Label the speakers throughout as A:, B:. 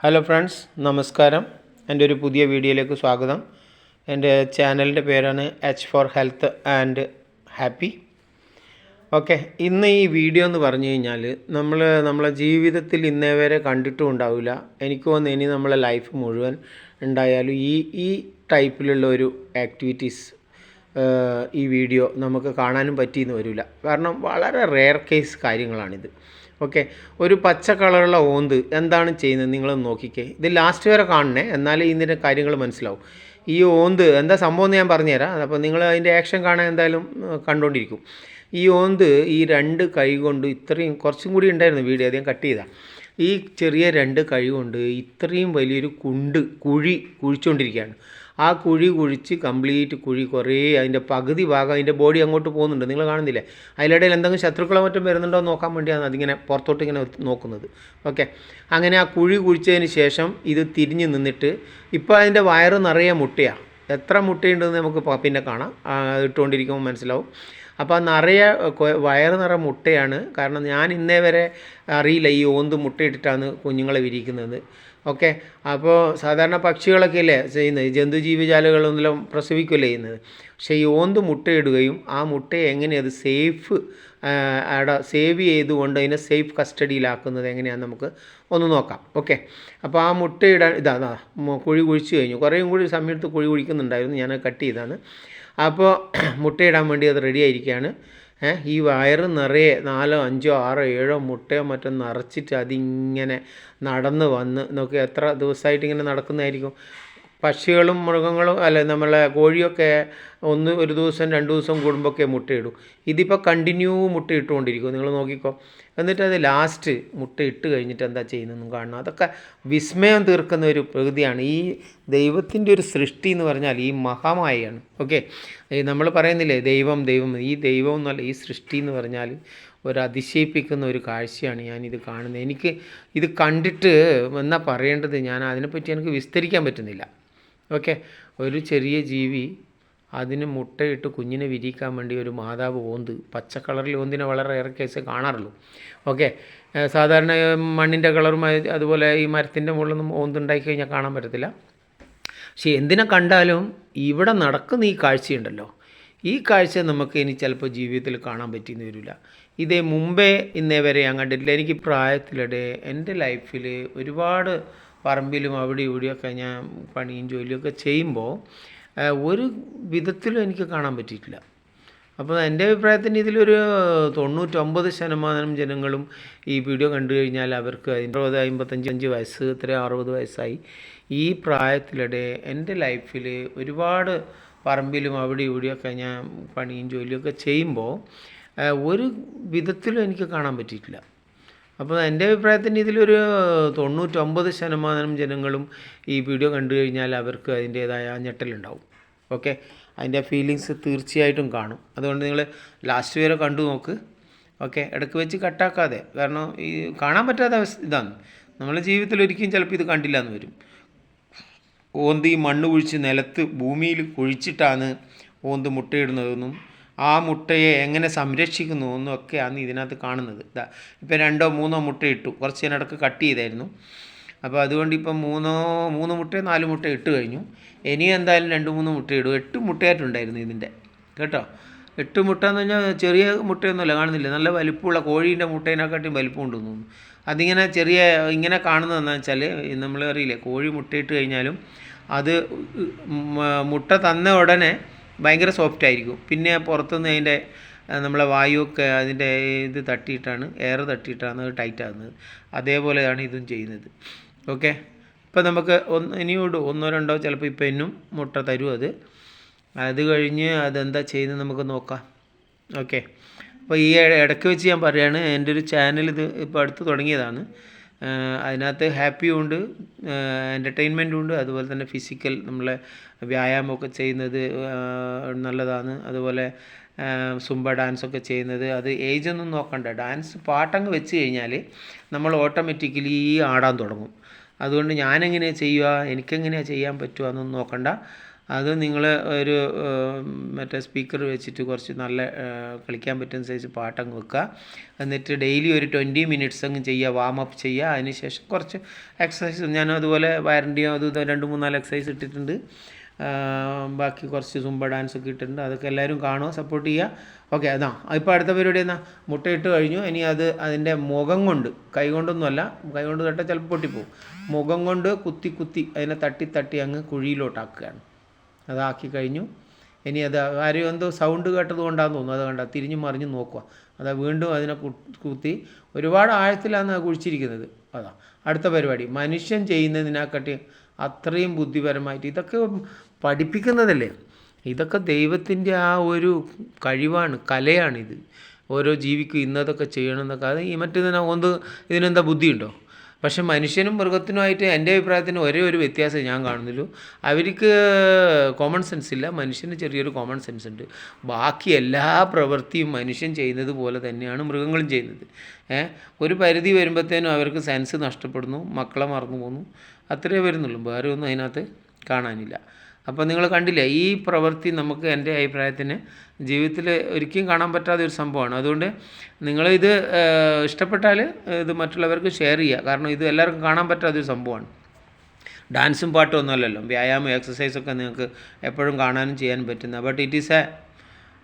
A: Hello friends നമസ്കാരം. എന്റെ ഒരു പുതിയ വീഡിയോയിലേക്ക് സ്വാഗതം. എന്റെ ചാനലിന്റെ പേരാണ് H four health and happy okay ഇന്ന് ഈ വീഡിയോ എന്ന് പറഞ്ഞു കഴിഞ്ഞാൽ നമ്മൾ നമ്മളെ ജീവിതത്തിൽ ഇന്നേ വരെ കണ്ടിട്ടും ഉണ്ടാവില്ല എനിക്ക് വന്ന് ഇനി നമ്മളെ ലൈഫ് മുഴുവൻ ഉണ്ടായാലും ഈ ഈ ടൈപ്പിലുള്ള ഒരു ആക്ടിവിറ്റീസ് ഈ വീഡിയോ നമുക്ക് കാണാനും പറ്റിയെന്ന് വരില്ല. കാരണം വളരെ റെയർ കേസ് കാര്യങ്ങളാണിത്. ഓക്കെ ഒരു പച്ച കളറുള്ള ഓന്ത് എന്താണ് ചെയ്യുന്നത് നിങ്ങൾ നോക്കിക്കേ. ഇത് ലാസ്റ്റ് വരെ കാണണേ. എന്നാലേ ഇതിന്റെ കാര്യങ്ങൾ മനസ്സിലാവും. ഈ ഓന്ത് എന്താ സംഭവം എന്ന് ഞാൻ പറഞ്ഞുതരാം. അപ്പോൾ നിങ്ങൾ അതിന്റെ ആക്ഷൻ കാണാൻ എന്തായാലും കണ്ടുകൊണ്ടിരിക്കും ഈ ഓന്ത് ഈ രണ്ട് കൈ കൊണ്ട് ഇത്രയും കുറച്ചും കൂടി ഉണ്ടായിരുന്നു വീഡിയോ അധികം കട്ട് ചെയ്താൽ ഈ ചെറിയ രണ്ട് കൈ കൊണ്ട് ഇത്രയും വലിയൊരു കുണ്ട് കുഴി കുഴിച്ചുകൊണ്ടിരിക്കുകയാണ് ആ കുഴി കുഴിച്ച് കംപ്ലീറ്റ് കുഴി കുറേ അതിന്റെ പകുതി ഭാഗം അതിന്റെ ബോഡി അങ്ങോട്ട് പോകുന്നുണ്ട്. നിങ്ങൾ കാണുന്നില്ലേ? അതിലിടയിൽ എന്തെങ്കിലും ശത്രുക്കളോ മറ്റും വരുന്നുണ്ടോ എന്ന് നോക്കാൻ വേണ്ടിയാണ് അതിങ്ങനെ പുറത്തോട്ട് ഇങ്ങനെ നോക്കുന്നത്. ഓക്കെ. അങ്ങനെ ആ കുഴി കുഴിച്ചതിന് ശേഷം ഇത് തിരിഞ്ഞ് നിന്നിട്ട് ഇപ്പോൾ അതിന്റെ വയറ് നിറയെ മുട്ടയാണ് എത്ര മുട്ടയുണ്ടെന്ന് നമുക്ക് പിന്നെ കാണാം. ഇട്ടുകൊണ്ടിരിക്കുമ്പോൾ മനസ്സിലാവും. അപ്പോൾ നിറയെ വയറ് നിറ മുട്ടയാണ്. കാരണം ഞാൻ ഇന്നേ വരെ അറിയില്ല ഈ ഓന്ത് മുട്ടയിട്ടിട്ടാണ് കുഞ്ഞുങ്ങളെ വിരിക്കുന്നത് ഓക്കെ. അപ്പോൾ സാധാരണ പക്ഷികളൊക്കെ അല്ലേ ചെയ്യുന്നത്? ജന്തുജീവജാലങ്ങളൊന്നെല്ലാം പ്രസവിക്കുകയല്ലേ ചെയ്യുന്നത്? പക്ഷേ ഈ ഓന്ത് മുട്ടയിടുകയും ആ മുട്ടയെ എങ്ങനെ അത് സേഫ് അവിടെ സേവ് ചെയ്തുകൊണ്ട് അതിനെ സേഫ് കസ്റ്റഡിയിലാക്കുന്നത് എങ്ങനെയാണെന്ന് നമുക്ക് ഒന്ന് നോക്കാം. ഓക്കെ. അപ്പോൾ ആ മുട്ടയിടാൻ ഇതാ കുഴി കുഴിച്ചു കഴിഞ്ഞു. കുറേയും കൂടി സമയത്ത് കുഴി കുഴിക്കുന്നുണ്ടായിരുന്നു. ഞാൻ കട്ട് ചെയ്താണ് അപ്പോൾ മുട്ടയിടാൻ വേണ്ടി അത് റെഡി ആയിരിക്കുകയാണ്. ഈ വയറ് നിറയെ നാലോ അഞ്ചോ ആറോ ഏഴോ മുട്ടയോ മറ്റോ നിറച്ചിട്ട് അതിങ്ങനെ നടന്ന് വന്ന് നോക്കി എത്ര ദിവസമായിട്ട് ഇങ്ങനെ നടക്കുന്നതായിരിക്കും. പക്ഷികളും മൃഗങ്ങളും അല്ല നമ്മളെ കോഴിയൊക്കെ ഒന്ന് ഒരു ദിവസം രണ്ട് ദിവസം കൂടുമ്പോഴൊക്കെ മുട്ടയിടും. ഇതിപ്പോൾ കണ്ടിന്യൂ മുട്ട ഇട്ടുകൊണ്ടിരിക്കും നിങ്ങൾ നോക്കിക്കോ. എന്നിട്ട് അത് ലാസ്റ്റ് മുട്ടയിട്ട് കഴിഞ്ഞിട്ട് എന്താ ചെയ്യുന്നതെന്നും കാണണം. അതൊക്കെ വിസ്മയം തീർക്കുന്ന ഒരു പ്രകൃതിയാണ്. ഈ ദൈവത്തിന്റെ ഒരു സൃഷ്ടി എന്ന് പറഞ്ഞാൽ ഈ മഹാമായയാണ്. ഓക്കെ നമ്മൾ പറയുന്നില്ലേ ദൈവം ദൈവം. ഈ ദൈവം എന്നല്ല ഈ സൃഷ്ടി എന്ന് പറഞ്ഞാൽ ഒരു അതിശയിപ്പിക്കുന്ന ഒരു കാഴ്ചയാണ് ഞാനിത് കാണുന്നത്. എനിക്ക് ഇത് കണ്ടിട്ട് എന്നാ പറയേണ്ടത്? ഞാൻ അതിനെപ്പറ്റി എനിക്ക് വിസ്തരിക്കാൻ പറ്റുന്നില്ല. ഓക്കെ. ഒരു ചെറിയ ജീവി അതിന് മുട്ടയിട്ട് കുഞ്ഞിനെ വിരിയിക്കാൻ വേണ്ടി ഒരു മാതാവ് ഓന്ത്. പച്ച കളറിൽ ഓന്തിനെ വളരെ ഏറെ കേസ് കാണാറുള്ളൂ. ഓക്കെ. സാധാരണ മണ്ണിന്റെ കളറും അതുപോലെ ഈ മരത്തിന്റെ മുകളിലൊന്നും ഓന്തുണ്ടാക്കി കഴിഞ്ഞാൽ കാണാൻ പറ്റത്തില്ല. പക്ഷേ എന്തിനെ കണ്ടാലും ഇവിടെ നടക്കുന്ന ഈ കാഴ്ചയുണ്ടല്ലോ. ഈ കാഴ്ച നമുക്ക് ഇനി ചിലപ്പോൾ ജീവിതത്തിൽ കാണാൻ പറ്റിയെന്ന് വരില്ല. ഇതേ മുമ്പേ ഇന്നേ വരെ ഞാൻ കണ്ടിട്ടില്ല. എനിക്ക് പ്രായത്തിലിടെ എന്റെ ലൈഫിൽ ഒരുപാട് പറമ്പിലും അവിടെ ഇവിടെയൊക്കെ ഞാൻ പണിയും ജോലിയൊക്കെ ചെയ്യുമ്പോൾ ഒരു വിധത്തിലും എനിക്ക് കാണാൻ പറ്റിയിട്ടില്ല. അപ്പോൾ എന്റെ അഭിപ്രായത്തിന് ഇതിലൊരു തൊണ്ണൂറ്റൊമ്പത് ശതമാനം ജനങ്ങളും ഈ വീഡിയോ കണ്ടു കഴിഞ്ഞാൽ അവർക്ക് അറുപത് അമ്പത്തഞ്ച് അഞ്ച് വയസ്സ് ഇത്ര അറുപത് വയസ്സായി. ഈ പ്രായത്തിലിടെ എന്റെ ലൈഫിൽ ഒരുപാട് പറമ്പിലും അവിടെ ഇവിടെയൊക്കെ ഞാൻ പണിയും ജോലിയൊക്കെ ചെയ്യുമ്പോൾ ഒരു വിധത്തിലും എനിക്ക് കാണാൻ പറ്റിയിട്ടില്ല. അപ്പോൾ എന്റെ അഭിപ്രായത്തിന് ഇതിലൊരു തൊണ്ണൂറ്റൊമ്പത് ശതമാനം ജനങ്ങളും ഈ വീഡിയോ കണ്ടു കഴിഞ്ഞാൽ അവർക്ക് അതിന്റേതായ ഞെട്ടലുണ്ടാവും. ഓക്കെ? അതിന്റെ ഫീലിങ്സ് തീർച്ചയായിട്ടും കാണും. അതുകൊണ്ട് നിങ്ങൾ ലാസ്റ്റ് വരെ കണ്ടു നോക്ക്. ഓക്കെ? ഇടയ്ക്ക് വെച്ച് കട്ടാക്കാതെ. കാരണം ഈ കാണാൻ പറ്റാത്ത അവസ്ഥ ഇതാണ്. നമ്മളെ ജീവിതത്തിൽ ഒരിക്കലും ചിലപ്പോൾ ഇത് കണ്ടില്ല എന്ന് വരും. ഓന്ത് ഈ മണ്ണ് കുഴിച്ച് നിലത്ത് ഭൂമിയിൽ കുഴിച്ചിട്ടാണ് ഓന്ത് മുട്ടയിടുന്നതെന്നും ആ മുട്ടയെ എങ്ങനെ സംരക്ഷിക്കുന്നു എന്നൊക്കെയാണ് ഇതിനകത്ത് കാണുന്നത്. ഇതാ ഇപ്പം രണ്ടോ മൂന്നോ മുട്ട ഇട്ടു. കുറച്ച് ഇതിനിടക്ക് കട്ട് ചെയ്തായിരുന്നു. അപ്പോൾ അതുകൊണ്ട് ഇപ്പം മൂന്നോ മൂന്ന് മുട്ടയോ നാല് മുട്ട ഇട്ട് കഴിഞ്ഞു. ഇനി എന്തായാലും രണ്ട് മൂന്ന് മുട്ട ഇടും. എട്ട് മുട്ടയായിട്ടുണ്ടായിരുന്നു ഇതിന്റെ കേട്ടോ? എട്ട് മുട്ട എന്ന് പറഞ്ഞാൽ ചെറിയ മുട്ടയൊന്നുമല്ല കാണുന്നില്ല? നല്ല വലിപ്പമുള്ള കോഴീന്റെ മുട്ടേനെക്കാട്ടിയും വലിപ്പമുണ്ടെന്ന് തോന്നുന്നു. അതിങ്ങനെ ചെറിയ ഇങ്ങനെ കാണുന്നതെന്ന് വെച്ചാൽ നമ്മൾ അറിയില്ലേ കോഴി മുട്ടയിട്ട് കഴിഞ്ഞാലും അത് മുട്ട തന്ന ഉടനെ ഭയങ്കര സോഫ്റ്റ് ആയിരിക്കും. പിന്നെ പുറത്തുനിന്ന് അതിന്റെ നമ്മളെ വായുവൊക്കെ അതിന്റെ ഇത് തട്ടിയിട്ടാണ് എയർ തട്ടിയിട്ടാണ് അത് ടൈറ്റ് ആകുന്നത്. അതേപോലെയാണ് ഇതും ചെയ്യുന്നത്. ഓക്കെ ഇപ്പം നമുക്ക് ഒന്ന് ഇനിയോട് ഒന്നോ രണ്ടോ ചിലപ്പോൾ ഇപ്പം ഇന്നും മുട്ട തരും അത്. അത് കഴിഞ്ഞ് അതെന്താ ചെയ്യുന്നത് നമുക്ക് നോക്കാം. ഓക്കെ അപ്പോൾ ഈ ഇട- ഇടയ്ക്ക് വെച്ച് ഞാൻ പറയുകയാണ് എന്റെ ഒരു ചാനൽ ഇത് ഇപ്പോൾ അടുത്ത് തുടങ്ങിയതാണ്. അതിനകത്ത് ഹാപ്പിയും ഉണ്ട് എന്റർടൈൻമെന്റും ഉണ്ട് അതുപോലെ തന്നെ ഫിസിക്കൽ നമ്മളെ വ്യായാമമൊക്കെ ചെയ്യുന്നത് നല്ലതാണ്. അതുപോലെ സുംബ ഡാൻസൊക്കെ ചെയ്യുന്നത്. അത് ഏജ് ഒന്നും നോക്കണ്ട. ഡാൻസ് പാട്ടങ്ങ് വെച്ച് കഴിഞ്ഞാൽ നമ്മൾ ഓട്ടോമാറ്റിക്കലി ആടാൻ തുടങ്ങും. അതുകൊണ്ട് ഞാനെങ്ങനെയാണ് ചെയ്യുക? എനിക്കെങ്ങനെയാണ് ചെയ്യാൻ പറ്റുക എന്നൊന്നും നോക്കണ്ട. അത് നിങ്ങൾ ഒരു മറ്റേ സ്പീക്കർ വെച്ചിട്ട് കുറച്ച് നല്ല കളിക്കാൻ പറ്റുന്ന സൈസ് പാട്ടങ്ങ് വെക്കുക. എന്നിട്ട് ഡെയിലി ഒരു ട്വന്റി മിനിറ്റ്സ് അങ്ങ് ചെയ്യുക വാം അപ്പ് ചെയ്യുക. അതിനുശേഷം കുറച്ച് എക്സസൈസ് ഞാൻ അതുപോലെ വാരണ്ടിയോ അത് രണ്ട് മൂന്നാൽ എക്സസൈസ് ഇട്ടിട്ടുണ്ട്. ബാക്കി കുറച്ച് സുംബ ഡാൻസ് ഒക്കെ ഇട്ടിട്ടുണ്ട്. അതൊക്കെ എല്ലാവരും കാണുക സപ്പോർട്ട് ചെയ്യുക. ഓക്കെ അതാ. ഇപ്പോൾ അടുത്ത പരിപാടി എന്നാ മുട്ടയിട്ട് കഴിഞ്ഞു. ഇനി അത് അതിന്റെ മുഖം കൊണ്ട് കൈ കൊണ്ടൊന്നുമല്ല കൈ കൊണ്ട് തട്ടാൽ ചിലപ്പോൾ പൊട്ടിപ്പോവും. മുഖം കൊണ്ട് കുത്തി കുത്തി അതിനെ തട്ടി തട്ടി അങ്ങ് കുഴിയിലോട്ടാക്കുകയാണ്. അതാക്കി കഴിഞ്ഞു. ഇനി അത് ആരെയോ എന്തോ സൗണ്ട് കേട്ടത് കൊണ്ടാന്ന് തോന്നുന്നു. അത് കണ്ട തിരിഞ്ഞു മറിഞ്ഞ് നോക്കുക അതാ വീണ്ടും അതിനെ കുത്തി ഒരുപാട് ആഴത്തിലാണ് കുഴിച്ചിരിക്കുന്നത്. അതാ അടുത്ത പരിപാടി. മനുഷ്യൻ ചെയ്യുന്നതിനെക്കാട്ടി അത്രയും ബുദ്ധിപരമായിട്ട് ഇതൊക്കെ പഠിപ്പിക്കുന്നതല്ലേ? ഇതൊക്കെ ദൈവത്തിന്റെ ആ ഒരു കഴിവാണ് കലയാണിത്. ഓരോ ജീവിക്കും ഇന്നതൊക്കെ ചെയ്യണം എന്നൊക്കെ. അത് ഈ മറ്റേതിനെ ഒന്ന് ഇതിനെന്താ ബുദ്ധിയുണ്ടോ? പക്ഷെ മനുഷ്യനും മൃഗത്തിനുമായിട്ട് എന്റെ അഭിപ്രായത്തിന് ഒരേ ഒരു വ്യത്യാസം ഞാൻ കാണുന്നുള്ളൂ അവർക്ക് കോമൺ സെൻസ് ഇല്ല. മനുഷ്യന് ചെറിയൊരു കോമൺ സെൻസ് ഉണ്ട്. ബാക്കി എല്ലാ പ്രവൃത്തിയും മനുഷ്യൻ ചെയ്യുന്നത് പോലെ തന്നെയാണ് മൃഗങ്ങളും ചെയ്യുന്നത്. ഏഹ് ഒരു പരിധി വരുമ്പോഴത്തേനും അവർക്ക് സെൻസ് നഷ്ടപ്പെടുന്നു. മക്കളെ മറന്നു പോകുന്നു അത്രയേ വരുന്നുള്ളൂ. വേറെ ഒന്നും അതിനകത്ത് കാണാനില്ല. അപ്പോൾ നിങ്ങൾ കണ്ടില്ലേ ഈ പ്രവൃത്തി നമുക്ക് എന്റെ അഭിപ്രായത്തിന് ജീവിതത്തിൽ ഒരിക്കലും കാണാൻ പറ്റാത്ത ഒരു സംഭവമാണ്. അതുകൊണ്ട് നിങ്ങൾ ഇത് ഇഷ്ടപ്പെട്ടാൽ ഇത് മറ്റുള്ളവർക്ക് ഷെയർ ചെയ്യുക. കാരണം ഇത് എല്ലാവർക്കും കാണാൻ പറ്റാത്ത ഒരു സംഭവമാണ്. ഡാൻസും പാട്ടും ഒന്നുമല്ലല്ലോ വ്യായാമം എക്സസൈസൊക്കെ നിങ്ങൾക്ക് എപ്പോഴും കാണാനും ചെയ്യാനും പറ്റുന്ന. But it is a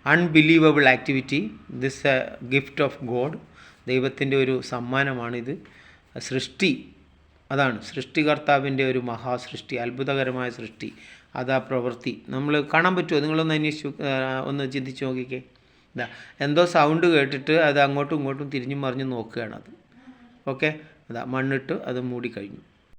A: unbelievable activity this a gift of god ദൈവത്തിന്റെ ഒരു സമ്മാനമാണിത്. സൃഷ്ടി അതാണ് സൃഷ്ടികർത്താവിന്റെ ഒരു മഹാസൃഷ്ടി അത്ഭുതകരമായ സൃഷ്ടി. അതാ പ്രവൃത്തി. നമ്മൾ കാണാൻ പറ്റുമോ നിങ്ങളൊന്ന് അന്വേഷിച്ചു ഒന്ന് ചിന്തിച്ച് നോക്കിക്കേ. ഇതാ എന്തോ സൗണ്ട് കേട്ടിട്ട് അത് അങ്ങോട്ടും ഇങ്ങോട്ടും തിരിഞ്ഞും നോക്കുകയാണ് അത്. ഓക്കെ? അതാ മണ്ണിട്ട് അത് മൂടിക്കഴിഞ്ഞു.